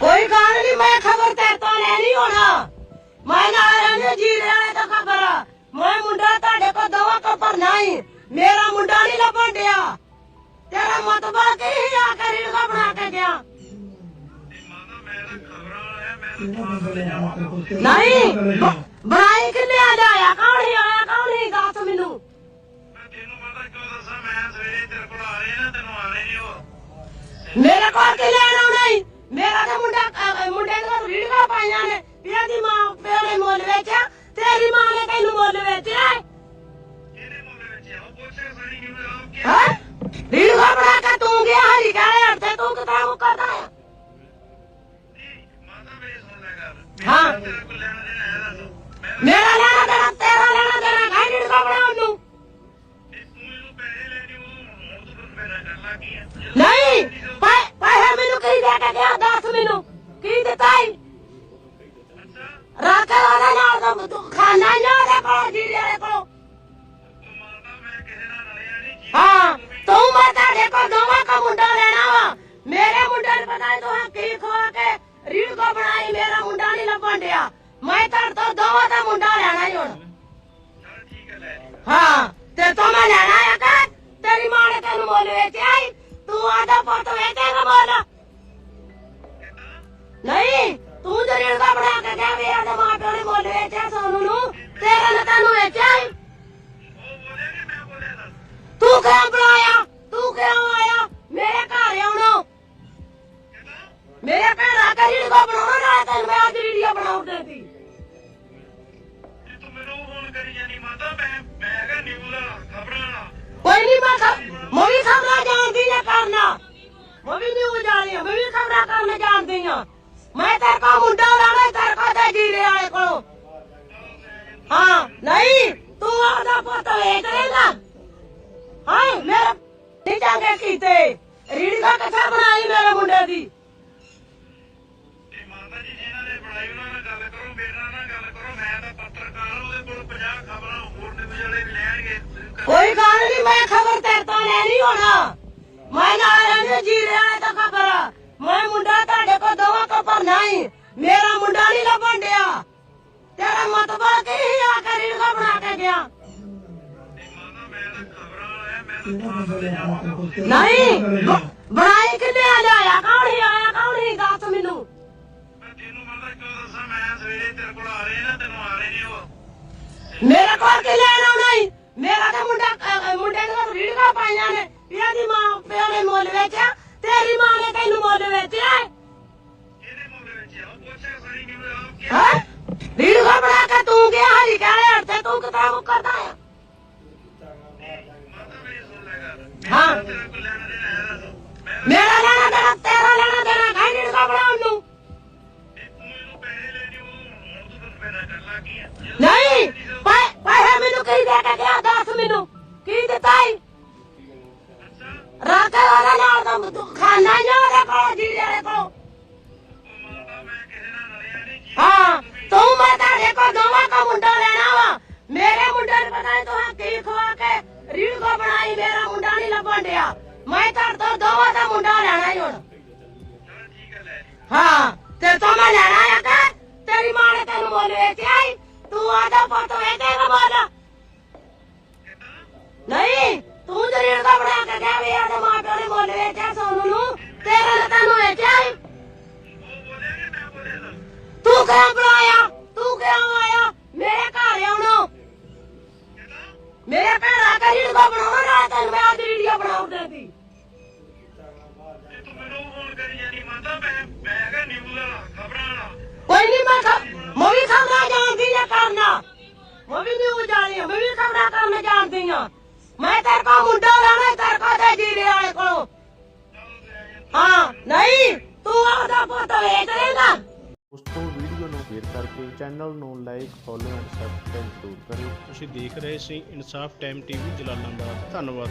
ਕੋਈ ਗੱਲ ਨਹੀਂ ਮੈਂ ਖਬਰ ਤੇ ਤੋਂ ਲੈਣੀ ਹੋਣਾ। ਮੈਂ ਨਾ ਰਹਿਣੇ ਜੀ ਰਹਿਣੇ ਤਾਂ ਖਬਰ। ਮੈਂ ਮੁੰਡਾ ਤੁਹਾਡੇ ਕੋ ਦਵਾ ਕੋ ਪਰ ਨਹੀਂ ਮੇਰਾ ਮੁੰਡਾ ਨਹੀਂ ਲੱਭਣ ਡਿਆ। ਤੇਰਾ ਮਤਬਾ ਕੀ ਹੀ ਆ ਕਰੀ ਲਗਾ ਬਣਾ ਕੇ ਗਿਆ। ਨਹੀਂ ਬਣਾਈ ਕਿੰਨੇ ਆ? ਜਾਇਆ ਕੌਣ ਹੀ ਆਇਆ ਕੌਣ ਹੀ ਦੱਸ ਮੈਨੂੰ। ਮੇਰੇ ਕੋਲ ਕੀ ਲੈਣ ਆਉਣਾ ਈ? ਮੇਰਾ ਤਾਂ ਮੁੰਡਾ ਮੁੰਡੇ ਦੇ ਕੋਲ ਰੀੜਗਾ ਪਾਈਆਂ ਨੇ। ਇਹਦੀ ਮਾਂ ਪਿਓ ਨੇ ਮੁੱਲ ਵੇਚਿਆ ਤੇਰੀ ਮਾਂ ਨੇ ਤੈਨੂੰ ਮੁੱਲ ਵੇਚਿਆ ਹੈ? ਰੀੜਗਾ ਬਣਾ ਕੇ ਤੂੰ ਗਿਆ ਹਰੀ ਕਾਲੇ ਹੱਥ ਤੇ ਤੂੰ ਕਿਤਾ ਮੁਕਰਦਾ ਆ ਹਾਂ। ਮੇਰਾ ਲੈਣਾ ਦੇਣਾ ਤੇਰਾ ਲੈਣਾ ਦੇਣਾ ਕਾਹ ਰੀੜਗਾ ਬਣਾਉਣ ਨੂੰ। ਨਹੀਂ ਮੈਨੂੰ ਕੀ ਦਿੱਤਾ ਈ? ਰਾਤ ਉਹਦੇ ਨਾਲ ਦਾ ਤੂੰ ਖਾਣਾ ਨਾ ਉਹਦੇ ਕੋਲ, ਜੀਰੇ ਵਾਲੇ ਕੋਲ। ਹਾਂ, ਤੂੰ ਮੈਂ ਤੁਹਾਡੇ ਕੋਲ ਦੋਵਾਂ ਕਾ ਮੁੰਡਾ ਲੈਣਾ ਵਾ। ਮੇਰੇ ਮੁੰਡੇ ਨੂੰ ਪਤਾ ਨਹੀਂ ਤੂੰ ਕੀ ਖਵਾ ਕੇ ਰੀੜ ਕੋ ਬਣਾਈ, ਮੇਰਾ ਮੁੰਡਾ ਨਹੀਂ ਲੱਭਣ ਡਿਆ। ਮੈਂ ਤੁਹਾਡੇ ਤੋਂ ਦੋਵਾਂ ਦਾ ਮੁੰਡਾ ਲੈਣਾ। ਨੇ ਤੈਨੂੰ ਵੇਚਿਆ ਈ ਤੂੰ ਕਿਉਂ ਬੁਲਾਇਆ? ਤੂੰ ਕਿਉਂ ਆਇਆ? ਮੇਰੇ ਘਰ ਆਉਣਾ। ਮੇਰੇ ਘਰ ਆ ਕੇ ਰੀੜ ਬਣਾਉਣਾ ਨਾ ਤੈਨੂੰ ਮੈਂ ਅੱਜ ਰੀੜੀਆ ਬਣਾਉਣ ਦੇਤੀ। ਕੋਈ ਨਹੀਂ ਮੈਂ ਖਬ- ਮੈਂ ਵੀ ਖਬਰਾਂ ਜਾਣਦੀ ਆ ਕਰਨਾ। ਮੈਂ ਵੀ ਨਹੀਂ ਜਾਣੀ ਮੈਂ ਵੀ ਖਬਰਾਂ ਕਰਨ ਜਾਣਦੀ ਆ। ਮੈਂ ਤੇਰੇ ਕੋ ਮੁੰਡਾ ਲਾਣਾ ਤੇਰੇ ਕੋ ਤੇ ਜੀਰੇ ਵਾਲੇ ਕੋਲੋਂ। ਹਾਂ। ਨਹੀਂ ਤੂੰ ਆਪਦਾ ਪੁੱਤ ਵੇਚ ਲੇਗਾ ਹਾਂ ਮੇਰੇ ਨਹੀਂ ਚੰਗੇ ਕੀਤੇ। ਰੀੜੀ ਦਾ ਕਿੱਥੇ ਬਣਾਈ ਮੇਰੇ ਮੁੰਡੇ ਦੀ। ਕੋਈ ਗੱਲ ਨਹੀਂ ਮੈਂ ਖਬਰ ਤੇਰੇ ਤੋਂ ਲੈਣੀ ਹੋਣਾ। ਮੈਂ ਨਾ ਰਹਿਣੇ ਜੀਰੇ ਵਾਲੇ ਤੋਂ ਖਬਰ। ਮੈਂ ਮੁੰਡਾ ਤੁਹਾਡੇ ਕੋਲ ਦੋਵਾਂ ਕੋ ਭਰਨਾ ਹੀ ਮੇਰਾ ਮੁੰਡਾ ਨਹੀਂ ਲੱਭਣ ਡਿਆ। ਤੇਰਾ ਕੀ ਆ ਕੇ ਨਹੀਂ ਬਣਾਈ ਕਿੰਨੇ ਆ ਲਿਆਇਆ? ਕੌਣ ਹੀ ਆਇਆ? ਕੌਣ ਹੀ ਦੱਸ ਮੈਨੂੰ? ਮੇਰੇ ਕੋਲ ਕੀ ਲੈਣ ਆਉਣਾ ਈ? ਮੇਰਾ ਤਾਂ ਮੁੰਡਾ ਮੁੰਡੇ ਕੋਲ ਰੀੜਗਾ ਪਾਈਆਂ ਨੇ। ਇਹਦੀ ਮਾਂ ਪਿਓ ਨੇ ਮੁੱਲ ਵੇਚਿਆ ਤੇਰੀ ਮਾਂ ਨੇ ਤੈਨੂੰ ਮੁੱਲ ਵੇਚਿਆ ਮੇਰਾ ਲੈਣਾ ਦੇਣਾ, ਤੇਰਾ ਲੈਣਾ ਦੇਣਾ ਕਾਹ ਰੀੜਗਾ ਬਣਾਉਣ ਨੂੰ ਨਹੀਂ ਪੈਸੇ ਮੈਨੂੰ ਕੀ ਦੇ ਕੇ ਗਿਆ, ਦੱਸ ਮੈਨੂੰ। ਕੀ ਦਿੱਤਾ ਈ? ਰਾਤ ਉਹਦੇ ਨਾਲ ਦਾ ਖਾਣਾ ਨਾ ਉਹਦੇ ਕੋਲ ਜੀਰੇ ਵਾਲੇ ਕੋਲ। ਹਾਂ, ਤੂੰ ਮੈਂ ਤੁਹਾਡੇ ਕੋਲ ਦੋਵਾਂ ਕਾ ਮੁੰਡਾ ਲੈਣਾ ਵਾ। ਮੇਰੇ ਮੁੰਡੇ ਨੂੰ ਪਤਾ ਨਹੀਂ ਤੂੰ ਕੀ ਖਵਾ ਕੇ ਰੀੜ ਬਣਾਈ, ਮੇਰਾ ਮੁੰਡਾ ਨਹੀਂ ਲੱਭਣ ਡਿਆ। ਮੈਂ ਤੁਹਾਡੇ ਤੋਂ ਦੋਵਾਂ ਦਾ ਮੁੰਡਾ ਲੈਣਾ ਹੀ ਹੁਣ। ਹਾਂ, ਤੇ ਤੂੰ ਮੈਂ ਲੈਣਾ ਆ ਕਰ ਤੇਰੀ ਮਾਂ ਨੇ ਤੈਨੂੰ ਮੁੱਲ ਵੇਚਿਆ ਈ ਤੂੰ ਆਦਾ, ਪੁੱਤ ਵੇਚੇਗਾ ਮੁੱਲ ਨਹੀਂ, ਤੂੰ ਜਰੀੜ ਦਾ ਬਣਾ ਕੇ ਗਿਆ ਵੇ ਆਦੇ ਮਾਂ ਪਿਓ ਨੇ ਮੁੱਲ ਵੇਚਿਆ ਸੋਨੂੰ ਨੂੰ। ਤੇਰੇ ਨੇ ਤੈਨੂੰ ਵੇਚਿਆ ਈ ਤੂੰ ਕਿਉਂ ਬਣਾਇਆ? ਅੱਜ ਰੀੜੀਆ ਬਣਾਉਣ ਦੇਤੀ ਕੋਈ ਨਹੀਂ ਮੈਂ ਖਬ- ਮੈਂ ਵੀ ਖਬਰਾਂ ਜਾਣਦੀ ਆ ਕਰਨਾ। ਮੈਂ ਵੀ ਨਹੀਂ ਜਾਣੀ ਮੈਂ ਵੀ ਖਬਰਾਂ ਕਰਨ ਜਾਣਦੀ ਆ। ਮੈਂ ਤੇਰੇ ਕੋ ਮੁੰਡਾ ਲੈਣਾ ਤੇਰੇ ਕੋ ਤੇ ਜੀਰੇ ਵਾਲੇ ਕੋਲੋਂ। ਹਾਂ ਨਹੀਂ ਤੂੰ ਆਪਦਾ ਪੁੱਤ ਵੇਚ ਲੇਗਾ ਦੋਸਤੋ ਵੀਡੀਓ ਨੂੰ ਸ਼ੇਅਰ ਕਰਕੇ ਚੈਨਲ ਨੂੰ ਲਾਈਕ ਫੋਲੋ ਐਂਡ ਸਬਸਕ੍ਰਾਈਬ ਜ਼ਰੂਰ ਕਰਿਓ। ਤੁਸੀਂ ਦੇਖ ਰਹੇ ਸੀ ਇਨਸਾਫ ਟਾਈਮ ਟੀਵੀ ਜਲਾਲਾਬਾਦ। ਧੰਨਵਾਦ